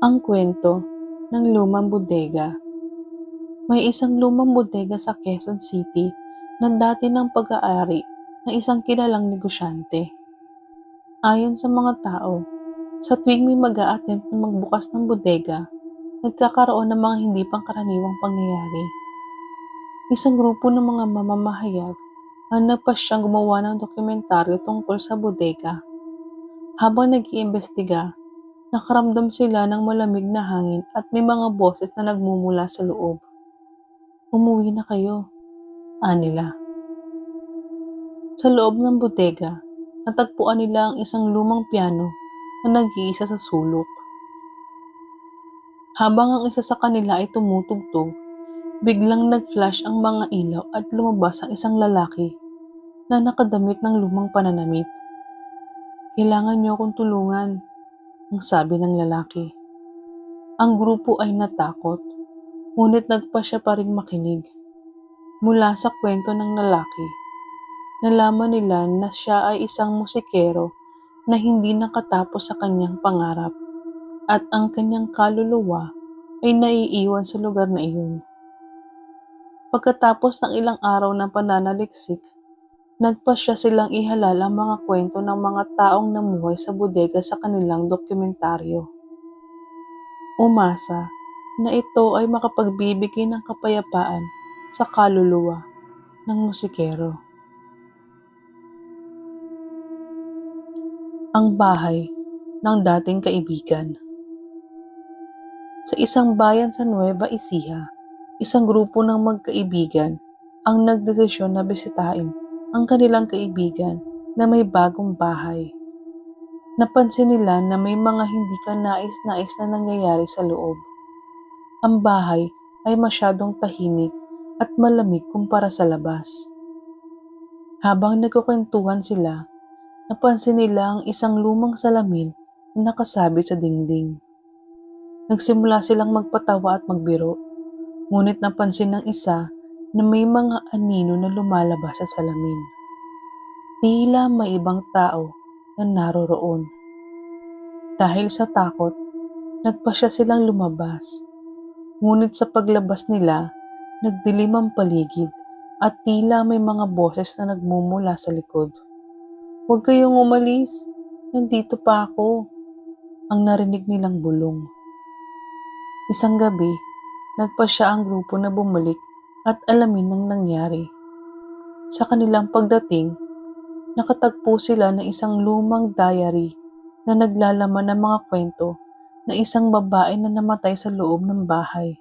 Ang kwento ng lumang bodega. May isang lumang bodega sa Quezon City na dati ng pag-aari ng isang kilalang negosyante. Ayon sa mga tao, sa tuwing may mag a na magbukas ng bodega, nagkakaroon ng mga hindi pangkaraniwang pangyayari. Isang grupo ng mga mamamahayag ang nagpasyang gumawa ng dokumentaryo tungkol sa bodega. Habang nag-iimbestiga, nakaramdam sila ng malamig na hangin at may mga boses na nagmumula sa loob. Umuwi na kayo, anila. Sa loob ng bodega, natagpuan nila ang isang lumang piano na nag-iisa sa sulok. Habang ang isa sa kanila ay tumutugtog, biglang nag-flash ang mga ilaw at lumabas ang isang lalaki na nakadamit ng lumang pananamit. Kailangan niyo akong tulungan, ang sabi ng lalaki. Ang grupo ay natakot, ngunit nagpa siya pa ring makinig. Mula sa kwento ng lalaki, nalaman nila na siya ay isang musikero na hindi nakatapos sa kanyang pangarap at ang kanyang kaluluwa ay naiiwan sa lugar na iyon. Pagkatapos ng ilang araw ng pananaliksik, nagpasya silang ihalal ang mga kwento ng mga taong namuhay sa bodega sa kanilang dokumentaryo. Umasa na ito ay makapagbibigay ng kapayapaan sa kaluluwa ng musikero. Ang bahay ng dating kaibigan. Sa isang bayan sa Nueva Ecija, isang grupo ng magkaibigan ang nagdesisyon na bisitahin ang kanilang kaibigan na may bagong bahay. Napansin nila na may mga hindi ka nais-nais na nangyayari sa loob. Ang bahay ay masyadong tahimik at malamig kumpara sa labas. Habang nagkukwentuhan sila, napansin nila ang isang lumang salamin na nakasabit sa dingding. Nagsimula silang magpatawa at magbiro, ngunit napansin ng isa na may mga anino na lumalabas sa salamin. Tila may ibang tao na naroroon. Dahil sa takot, nagpa siya silang lumabas. Ngunit sa paglabas nila, nagdilim ang paligid at tila may mga boses na nagmumula sa likod. Huwag kayong umalis. Nandito pa ako. Ang narinig nilang bulong. Isang gabi, nagpa siya ang grupo na bumalik at alamin ng nangyari. Sa kanilang pagdating, nakatagpo sila ng isang lumang diary na naglalaman ng mga kwento na isang babae na namatay sa loob ng bahay.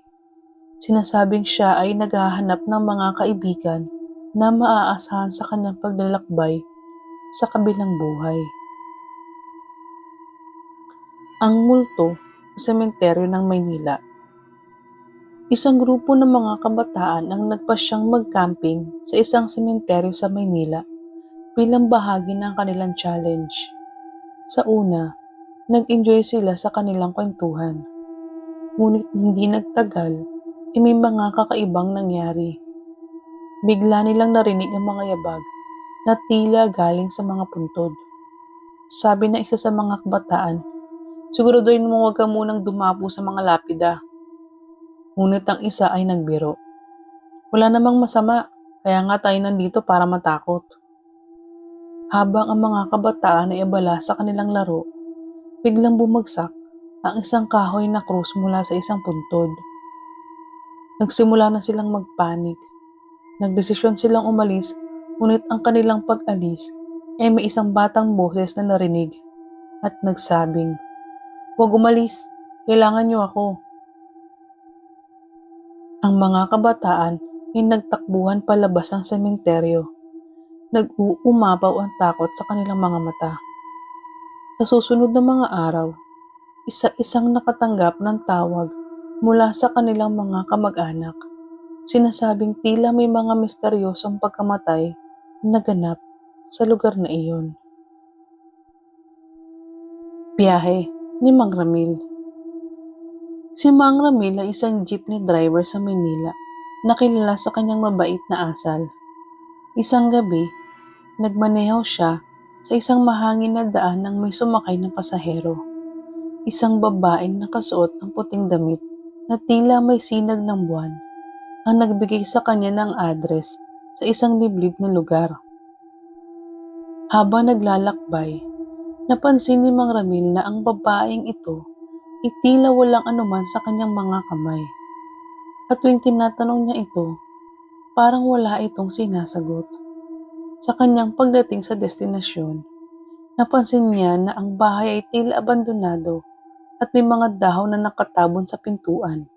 Sinasabing siya ay naghahanap ng mga kaibigan na maaasahan sa kanyang paglalakbay sa kabilang buhay. Ang multo sa sementeryo ng Maynila. Isang grupo ng mga kabataan ang nagpasyang mag-camping sa isang sementeryo sa Maynila bilang bahagi ng kanilang challenge. Sa una, nag-enjoy sila sa kanilang kwentuhan. Ngunit hindi nagtagal, ay may mga kakaibang nangyari. Bigla nilang narinig ang mga yabag na tila galing sa mga puntod. Sabi na isa sa mga kabataan, siguraduhin mo huwag ka munang dumapo sa mga lapida. Ngunit ang isa ay nagbiro. Wala namang masama, kaya nga tayo nandito para matakot. Habang ang mga kabataan ay abala sa kanilang laro, biglang bumagsak ang isang kahoy na krus mula sa isang puntod. Nagsimula na silang magpanik. Nagdesisyon silang umalis Ngunit ang kanilang pag-alis ay may isang batang boses na narinig at nagsabing, Huwag umalis, kailangan niyo ako. Ang mga kabataan ay nagtakbuhan palabas ng sementeryo. Nag-uumapaw ang takot sa kanilang mga mata. Sa susunod na mga araw, isa-isang nakatanggap ng tawag mula sa kanilang mga kamag-anak. Sinasabing tila may mga misteryosong pagkamatay naganap sa lugar na iyon. Biyahe ni Mang Ramil Si Mang Ramil ay isang jeepney driver sa Manila na kilala sa kanyang mabait na asal. Isang gabi, nagmaneho siya sa isang mahangin na daan nang may sumakay na pasahero. Isang babaeng nakasuot ng puting damit na tila may sinag ng buwan ang nagbigay sa kanya ng address sa isang liblib na lugar. Habang naglalakbay, napansin ni Mang Ramil na ang babaeng ito ay tila walang anuman sa kanyang mga kamay. At tuwing tinatanong niya ito, parang wala itong sinasagot. Sa kanyang pagdating sa destinasyon, napansin niya na ang bahay ay tila abandonado at may mga dahon na nakatabon sa pintuan.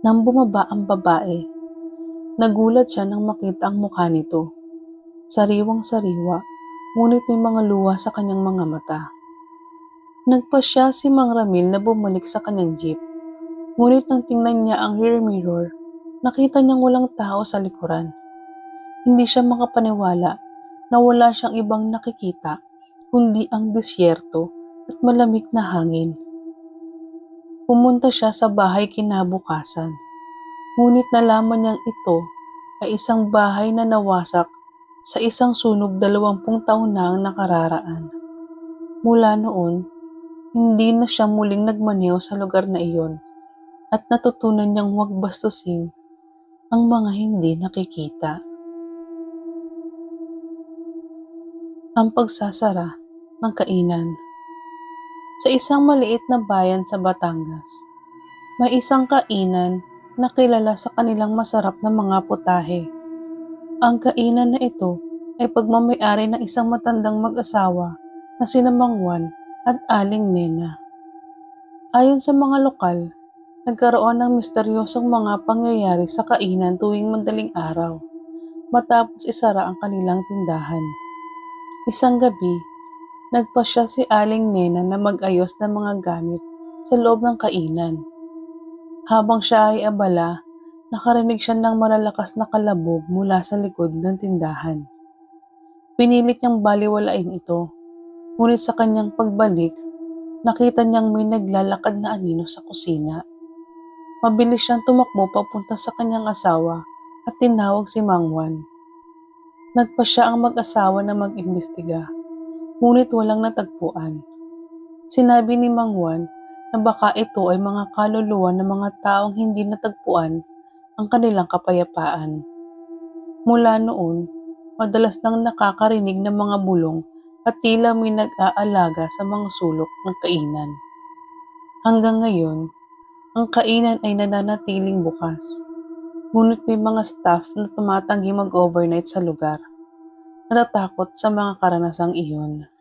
Nang bumaba ang babae, nagulat siya nang makita ang mukha nito. Sariwang-sariwa, ngunit may mga luha sa kanyang mga mata. Nagpasya si Mang Ramil na bumalik sa kanyang jeep. Ngunit nang tingnan niya ang rear mirror, nakita niyang walang tao sa likuran. Hindi siya makapaniwala na wala siyang ibang nakikita kundi ang disyerto at malamig na hangin. Pumunta siya sa bahay kinabukasan. Ngunit nalaman niyang ito ay isang bahay na nawasak sa isang sunog dalawampung taon na ang nakararaan. Mula noon, hindi na siya muling nagmaneho sa lugar na iyon at natutunan niyang huwag bastusin ang mga hindi nakikita. Ang pagsasara ng kainan Sa isang maliit na bayan sa Batangas, may isang kainan na kilala sa kanilang masarap na mga putahe. Ang kainan na ito ay pagmamayari ng isang matandang mag-asawa na sina Mangwan at Aling Nena. Ayon sa mga lokal, nagkaroon ng misteryosong mga pangyayari sa kainan tuwing madaling araw matapos isara ang kanilang tindahan. Isang gabi, nagpasya si Aling Nena na mag-ayos ng mga gamit sa loob ng kainan. Habang siya ay abala, nakarinig siya ng malalakas na kalabog mula sa likod ng tindahan. Pinilit niyang baliwalain ito, ngunit sa kanyang pagbalik, nakita niyang may naglalakad na anino sa kusina. Mabilis siyang tumakbo papunta sa kanyang asawa at tinawag si Mangwan. Nagpa siya ang mag-asawa na mag-imbestiga, ngunit walang natagpuan. Sinabi ni Mangwan na baka ito ay mga kaluluwa ng mga taong hindi natagpuan ang kanilang kapayapaan. Mula noon, madalas nang nakakarinig ng mga bulong at tila may nag-aalaga sa mga sulok ng kainan. Hanggang ngayon, ang kainan ay nananatiling bukas. Ngunit may mga staff na tumatanggi mag-overnight sa lugar. Natatakot sa mga karanasang iyon.